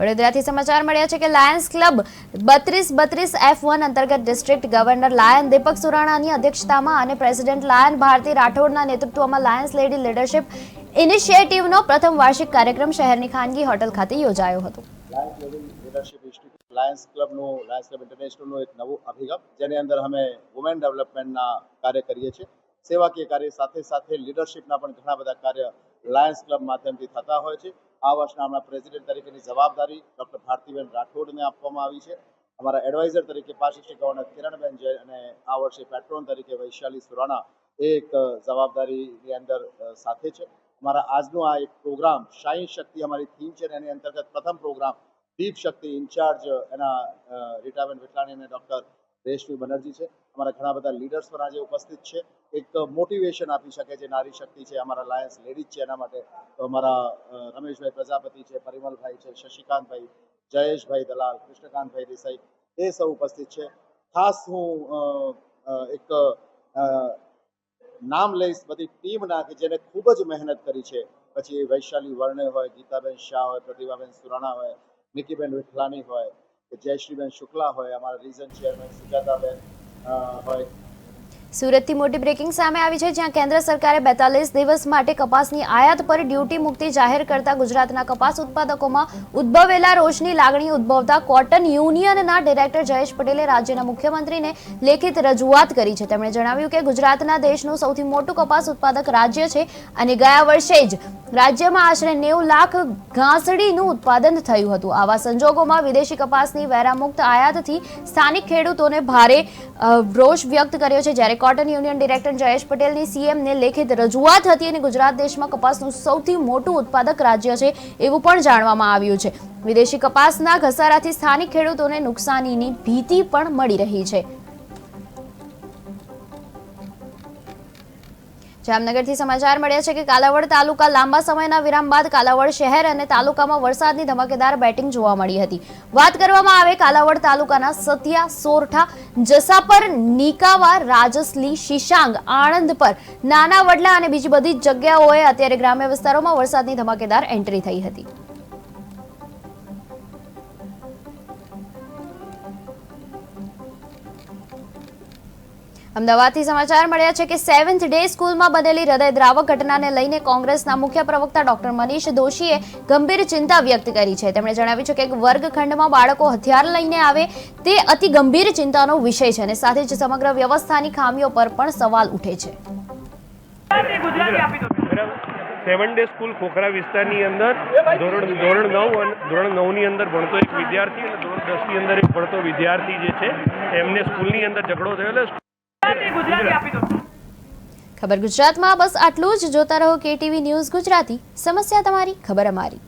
વડોદરાથી સમાચાર મળ્યા છે કે લાયન્સ ક્લબ બત્રીસ બત્રીસ એફ વન અંતર્ગત ડિસ્ટ્રિક્ટ ગવર્નર લાયન, દીપક સુરાણાની અધ્યક્ષતામાં અને પ્રેસિડેન્ટ લાયન ભારતી રાઠોડના નેતૃત્વમાં લાયન્સ લેડી લીડરશિપ ઇનિશિયેટિવનો પ્રથમ વાર્ષિક કાર્યક્રમ શહેરની ખાનગી હોટલ ખાતે યોજાયો હતો. લાયન્સ ક્લબનું, લાયન્સ ક્લબ ઇન્ટરનેશનલનું એક નવું અભિગમ, જેની અંદર અમે વુમેન ડેવલપમેન્ટના કાર્ય કરીએ છીએ. સેવાકીય કાર્ય સાથે સાથે લીડરશિપના પણ ઘણા બધા કાર્ય લાયન્સ ક્લબ માધ્યમથી થતા હોય છે. આ વર્ષના હમણાં પ્રેસિડેન્ટ તરીકેની જવાબદારી ડૉક્ટર ભારતીબેન રાઠોડને આપવામાં આવી છે. અમારા એડવાઇઝર તરીકે પાસિસ્ટ ગવર્નર કિરણબેન જૈન અને આ વર્ષે પેટ્રોન તરીકે વૈશાલી સુરાણા એક જવાબદારીની અંદર સાથે છે. અમારા આજનો આ એક પ્રોગ્રામ શાહી શક્તિ અમારી થીમ છે એની અંતર્ગત પ્રથમ પ્રોગ્રામ દીપ શક્તિ ઇન્ચાર્જ એના રીટાબેન વિઠલાણી અને ડૉક્ટર રેશમી બનર્જી છે. અમારા ઘણા બધા લીડર્સ પણ આજે ઉપસ્થિત છે. એક મોટિવેશન આપી શકે છે, નારી શક્તિ છે, અમારા લાયન્સ લેડીઝ છે, એના માટે તો અમારા રમેશભાઈ પ્રજાપતિ છે, પરિમલભાઈ છે, શશિકાંતભાઈ, જયેશભાઈ દલાલ, કૃષ્ણકાંતભાઈ દેસાઈ, એ સૌ ઉપસ્થિત છે. ખાસ હું એક નામ લઈશ બધી ટીમના કે જેને ખૂબ જ મહેનત કરી છે. પછી વૈશાલી વર્ણે હોય, ગીતાબેન શાહ હોય, પ્રતિભાબેન સુરાણા હોય, નિકીબેન વિઠલાણી હોય કે જયશ્રીબેન શુક્લા હોય, અમારા રીઝન ચેરમેન સુજાતાબેન હોય. સુરતથી મોટી બ્રેકિંગ સામે આવી છે, જ્યાં કેન્દ્ર સરકારે બેતાલીસ દિવસ માટે કપાસની આયાત પર ડ્યુટી મુક્તિ જાહેર કરતા ગુજરાતના કપાસ ઉત્પાદકોમાં ઉદ્ભવેલા રોષની લાગણી ઉદ્ભવતા કોટન યુનિયનના ડિરેક્ટર જયેશ પટેલે રાજ્યના મુખ્યમંત્રીને લેખિત રજૂઆત કરી છે. તેમણે જણાવ્યું કે ગુજરાતના દેશનું સૌથી મોટું કપાસ ઉત્પાદક રાજ્ય છે અને ગયા વર્ષે જ રાજ્યમાં આશરે નેવું લાખ ઘાસડીનું ઉત્પાદન થયું હતું. આવા સંજોગોમાં વિદેશી કપાસની વેરામુક્ત આયાતથી સ્થાનિક ખેડૂતોને ભારે રોષ વ્યક્ત કર્યો છે. જ્યારે કોટન યુનિયન ડિરેક્ટર જયેશ પટેલની સીએમને લેખિત રજૂઆત હતી અને ગુજરાત દેશમાં કપાસનું સૌથી મોટું ઉત્પાદક રાજ્ય છે એવું પણ જાણવામાં આવ્યું છે. વિદેશી કપાસના ઘસારાથી સ્થાનિક ખેડૂતોને નુકસાનીની ભીતિ પણ મળી રહી છે. જામનગરથી સમાચાર મળ્યા છે કે કાલાવડ તાલુકા લાંબા સમયના વિરામ બાદ કાલાવડ શહેર અને તાલુકામાં વરસાદની ધમાકેદાર બેટિંગ જોવા મળી હતી. વાત કરવામાં આવે કાલાવડ તાલુકાના સતિયા, સોરઠા, જસાપર, નીકાવા, રાજસલી, શિશાંગ, આણંદ પર નાના વડલા અને બીજી બધી જગ્યાઓએ અત્યારે ગ્રામ્ય વિસ્તારોમાં વરસાદની ધમાકેદાર એન્ટ્રી થઈ હતી. અમદાવાદથી સમાચાર મળ્યા છે કે સેવન્થ ડે સ્કૂલમાં બનેલી હૃદયદ્રાવક ઘટનાને લઈને કોંગ્રેસના મુખ્ય પ્રવક્તા ડોક્ટર મનીષ દોશીએ ગંભીર ચિંતા વ્યક્ત કરી છે. તેમણે જણાવ્યું છે કે વર્ગખંડમાં બાળકો હથિયાર લઈને આવે તે અતિ ગંભીર ચિંતાનો વિષય છે અને સાથે જ સમગ્ર વ્યવસ્થાની ખામીઓ પર પણ સવાલ ઉઠે છે. સેવન ડે સ્કૂલ ખોખરા વિસ્તારની અંદર ધોરણ ધોરણ નવ અને ધોરણ નવની અંદર ભણતો એક વિદ્યાર્થી અને ધોરણ દસની અંદર એક ભણતો વિદ્યાર્થી જે છે એમને સ્કૂલની અંદર ઝઘડો થયો. એટલે ખબર ગુજરાતમાં બસ આટલું જ. જોતા રહો કેટીવી ન્યૂઝ ગુજરાતી. સમસ્યા તમારી ખબર અમારી.